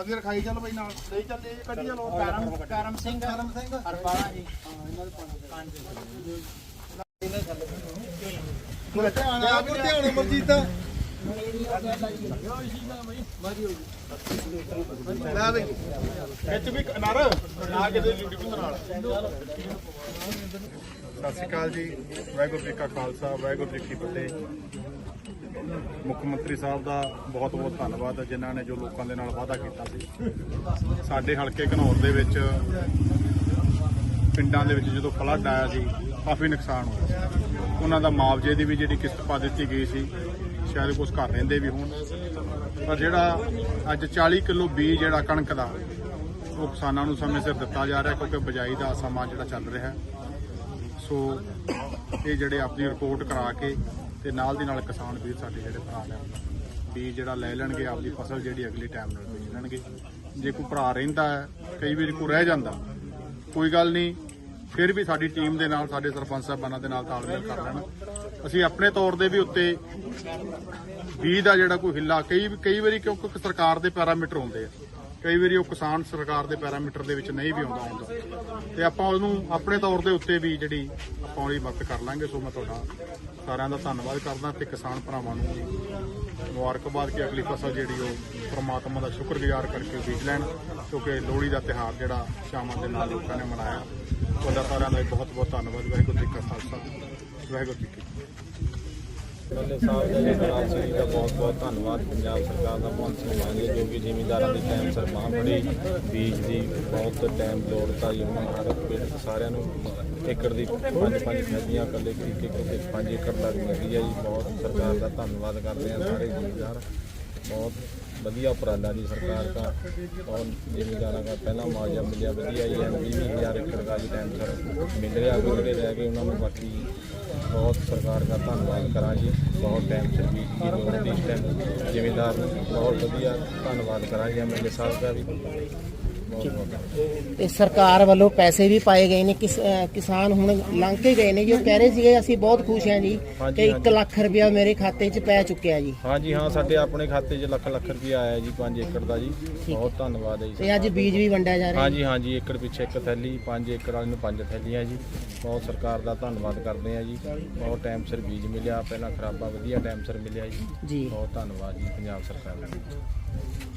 ਅਸੀਂ ਰਖਾਈ ਚੱਲ ਬਈ ਨਾਲ। ਲੈ ਚੱਲੇ ਕੱਢੀ ਚਲੋ ਕਰਮ ਕਰਮ ਸਿੰਘ। ਕਰਮ ਸਿੰਘ। ਹਰਪਾਲਾ ਜੀ। ਧਿਆਨ ਆ ਧਿਆਨ ਅਮਰਜੀਤ ਦਾ? ਲੈ ਦੇ। ਵਿੱਚ ਵੀ ਨਰ ਨਾ ਕਿਤੇ ਡਿਊਟੀ ਤੋਂ ਨਾਲ। ਸਤਿ ਸ਼੍ਰੀ ਅਕਾਲ ਜੀ। ਵਾਹਿਗੁਰੂ ਜੀ ਕਾ ਖਾਲਸਾ ਵਾਹਿਗੁਰੂ ਜੀ ਕੀ ਫਤਿਹ। ਮੁੱਖ ਮੰਤਰੀ ਸਾਹਿਬ ਦਾ ਬਹੁਤ ਬਹੁਤ ਧੰਨਵਾਦ ਜਿਨ੍ਹਾਂ ਨੇ ਜੋ ਲੋਕਾਂ ਦੇ ਨਾਲ ਵਾਅਦਾ ਕੀਤਾ ਸੀ। ਸਾਡੇ ਹਲਕੇ ਘਨੌਰ ਦੇ ਵਿੱਚ, ਪਿੰਡਾਂ ਦੇ ਵਿੱਚ ਜਦੋਂ ਫਲੱਡ ਆਇਆ ਸੀ, ਕਾਫੀ ਨੁਕਸਾਨ ਹੋਇਆ ਉਹਨਾਂ ਦਾ ਮੁਆਵਜ਼ੇ ਦੀ ਵੀ ਜਿਹੜੀ ਕਿਸ਼ਤ ਪਾ ਦਿੱਤੀ ਗਈ ਸੀ, ਸ਼ਾਇਦ ਕੁਝ ਘਰ ਰਹਿੰਦੇ ਵੀ ਹੋਣ। ਪਰ ਜਿਹੜਾ ਅੱਜ 40 ਕਿਲੋ ਬੀਜ ਜਿਹੜਾ ਕਣਕ ਦਾ, ਉਹ ਕਿਸਾਨਾਂ ਨੂੰ ਸਮੇਂ ਸਿਰ ਦਿੱਤਾ ਜਾ ਰਿਹਾ ਕਿਉਂਕਿ ਬਜਾਈ ਦਾ ਸਮਾਂ ਜਿਹੜਾ ਚੱਲ ਰਿਹਾ। ਸੋ ਇਹ ਜਿਹੜੇ ਆਪਣੀ ਰਿਪੋਰਟ ਕਰਾ ਕੇ ਤੇ ਨਾਲ ਦੀ ਨਾਲ ਕਿਸਾਨ ਵੀਰ ਸਾਡੇ ਜਿਹੜੇ ਭਰਾ ਨੇ, ਵੀ ਜਿਹੜਾ ਲੈ ਲੈਣਗੇ, ਆਪਦੀ ਫਸਲ ਜਿਹੜੀ ਅਗਲੀ ਟਾਈਮ ਨਾਲ ਵੇਚ ਲੈਣਗੇ। ਜੇ ਕੋਈ ਭਰਾ ਰਹਿੰਦਾ ਹੈ, ਕਈ ਵਾਰੀ ਕੋਈ ਰਹਿ ਜਾਂਦਾ, ਕੋਈ ਗੱਲ ਨਹੀਂ, ਫਿਰ ਵੀ ਸਾਡੀ ਟੀਮ ਦੇ ਨਾਲ, ਸਾਡੇ ਸਰਪੰਚ ਸਾਹਿਬਾਨਾਂ ਦੇ ਨਾਲ ਤਾਲਮੇਲ ਕਰ ਲੈਣ। ਅਸੀਂ ਆਪਣੇ ਤੌਰ ਦੇ ਵੀ ਉੱਤੇ ਬੀਜ ਦਾ ਜਿਹੜਾ ਕੋਈ ਹਿੱਲਾ, ਕਈ ਕਈ ਵਾਰੀ ਕਿਉਂਕਿ ਸਰਕਾਰ ਦੇ ਪੈਰਾਮੀਟਰ ਹੁੰਦੇ ਆ। ਕਈ ਵਾਰੀ ਉਹ ਕਿਸਾਨ ਸਰਕਾਰ ਦੇ ਪੈਰਾਮੀਟਰ ਦੇ ਵਿੱਚ ਨਹੀਂ ਵੀ ਆਉਂਦਾ ਹੁੰਦਾ। ਤੇ ਆਪਾਂ ਉਹਨੂੰ ਆਪਣੇ ਤੌਰ ਦੇ ਉੱਤੇ ਵੀ ਜਿਹੜੀ ਆਪਾਂ ਉਹਦੀ ਮਦਦ ਕਰ ਲਾਂਗੇ। ਸੋ ਮੈਂ ਤੁਹਾਡਾ ਸਾਰਿਆਂ ਦਾ ਧੰਨਵਾਦ ਕਰਦਾ ਤੇ ਕਿਸਾਨ ਭਰਾਵਾਂ ਨੂੰ ਵੀ ਮੁਬਾਰਕਬਾਦ ਕਿ ਅਗਲੀ ਫਸਲ ਜਿਹੜੀ ਉਹ ਪ੍ਰਮਾਤਮਾ ਦਾ ਸ਼ੁਕਰਗੁਜ਼ਾਰ ਕਰਕੇ ਬੀਜ ਲੈਣ, ਕਿਉਂਕਿ ਲੋਹੜੀ ਦਾ ਤਿਹਾਰ ਜਿਹੜਾ ਸ਼ਾਮਾਂ ਦੇ ਨਾਲ ਲੋਕਾਂ ਨੇ ਮਨਾਇਆ। ਤੁਹਾਡਾ ਸਾਰਿਆਂ ਦਾ ਬਹੁਤ ਬਹੁਤ ਧੰਨਵਾਦ। ਵਾਹਿਗੁਰੂ ਜੀ ਕਾ ਖਾਲਸਾ। ਵਾਹਿਗੁਰੂ ਜੀ ਕੀ ਐਮਐਲਏ ਸਾਹਿਬ ਦਾ ਜੀ ਗੁਰਨਾਮ ਸਿੰਘ ਜੀ ਦਾ ਬਹੁਤ ਬਹੁਤ ਧੰਨਵਾਦ। ਪੰਜਾਬ ਸਰਕਾਰ ਦਾ ਬਹੁਤ ਸਨਮਾਨਯੋਗ ਜੋ ਕਿ ਜ਼ਿਮੀਂਦਾਰਾਂ ਦੀ ਟਾਈਮ ਸਿਰ ਬਾਂਹ ਫੜੀ। ਬੀਜ ਦੀ ਬਹੁਤ ਟਾਈਮ ਲੋੜਤਾ ਜੀ ਉਹਨਾਂ ਹਰ ਪੀੜਤ ਸਾਰਿਆਂ ਨੂੰ ਏਕੜ ਦੀ ਪੰਜ ਪੰਜ ਖੇਤੀਆਂ ਇਕੱਲੇ ਤਰੀਕੇ ਕਿਉਂਕਿ 5 ਏਕੜ ਤੱਕ ਮਿਲਦੀ ਹੈ ਜੀ। ਬਹੁਤ ਸਰਕਾਰ ਦਾ ਧੰਨਵਾਦ ਕਰਦੇ ਹਾਂ ਸਾਰੇ ਜ਼ਿਮੀਂਦਾਰ। ਬਹੁਤ ਵਧੀਆ ਉਪਰਾਲਾ ਜੀ ਸਰਕਾਰ ਦਾ। ਔਰ ਜ਼ਿਮੀਦਾਰਾਂ ਦਾ ਪਹਿਲਾ ਮੁਆਵਜ਼ਾ ਮਿਲਿਆ, ਵਧੀਆ ਜੀ ਐਨ ਵੀਹ ਹਜ਼ਾਰ ਏਕੜ ਦਾ ਜੀ ਟਾਈਮ ਸਿਰ ਮਿਲ ਰਿਹਾ ਗੁਰੂ ਜਿਹੜੇ ਰਹਿ ਕੇ ਉਹਨਾਂ ਨੂੰ, ਬਾਕੀ ਬਹੁਤ ਸਰਕਾਰ ਦਾ ਧੰਨਵਾਦ ਕਰਾਂ ਜੀ, ਬਹੁਤ ਟਾਈਮ ਸਿਰ ਬੀਜ ਦੀ ਲੋੜ ਦੀ। ਟਾਈਮ ਜ਼ਿਮੀਂਦਾਰ ਬਹੁਤ ਵਧੀਆ ਧੰਨਵਾਦ ਕਰਾਂ ਜੀ ਐਮਐਲਏ ਸਾਹਿਬ ਦਾ ਵੀ। ਤੇ ਸਰਕਾਰ ਵੱਲੋਂ ਪੈਸੇ ਵੀ ਪਾਏ ਗਏ ਨੇ ਕਿਸ- ਅਹ ਕਿਸਾਨ ਹੁਣ ਲੰਘ ਕੇ ਗਏ ਨੇ ਜੀ। ਉਹ ਕਹਿ ਰਹੇ ਸੀਗੇ ਅਸੀਂ ਬਹੁਤ ਖੁਸ਼ ਹਾਂ ਜੀ ਹਾਂਜੀ, ਕਿ 1 ਹਾਂਜੀ। ਲੱਖ ਰੁਪਇਆ ਮੇਰੇ ਖਾਤੇ 'ਚ ਪੈ ਚੁੱਕਿਆ ਜੀ। ਹਾਂਜੀ ਹਾਂ ਸਾਡੇ ਆਪਣੇ ਖਾਤੇ 'ਚ ਲੱਖ ਲੱਖ ਰੁਪਇਆ ਆਇਆ ਜੀ 5 ਏਕੜ ਦਾ ਜੀ। ਬਹੁਤ ਧੰਨਵਾਦ ਹੈ ਜੀ ਤੇ ਅੱਜ ਬੀਜ ਵੀ ਵੰਡਿਆ ਜਾ ਰਿਹਾ ਹਾਂਜੀ ਹਾਂਜੀ ਏਕੜ ਪਿੱਛੇ ਇੱਕ ਥੈਲੀ 5 ਏਕੜ ਵਾਲੇ ਨੂੰ 5 ਥੈਲੀਆਂ ਜੀ। ਬਹੁਤ ਸਰਕਾਰ ਦਾ ਧੰਨਵਾਦ ਕਰਦੇ ਆ ਜੀ। ਬਹੁਤ ਟਾਈਮ ਸਿਰ ਬੀਜ ਮਿਲਿਆ ਪਹਿਲਾਂ ਖਰਾਬਾ ਵਧੀਆ ਟਾਈਮ ਸਿਰ ਮਿਲਿਆ ਜੀ। ਜੀ। ਬਹੁਤ ਧੰਨਵਾਦ ਜੀ ਪੰਜਾਬ ਸਰਕਾਰ ਦਾ।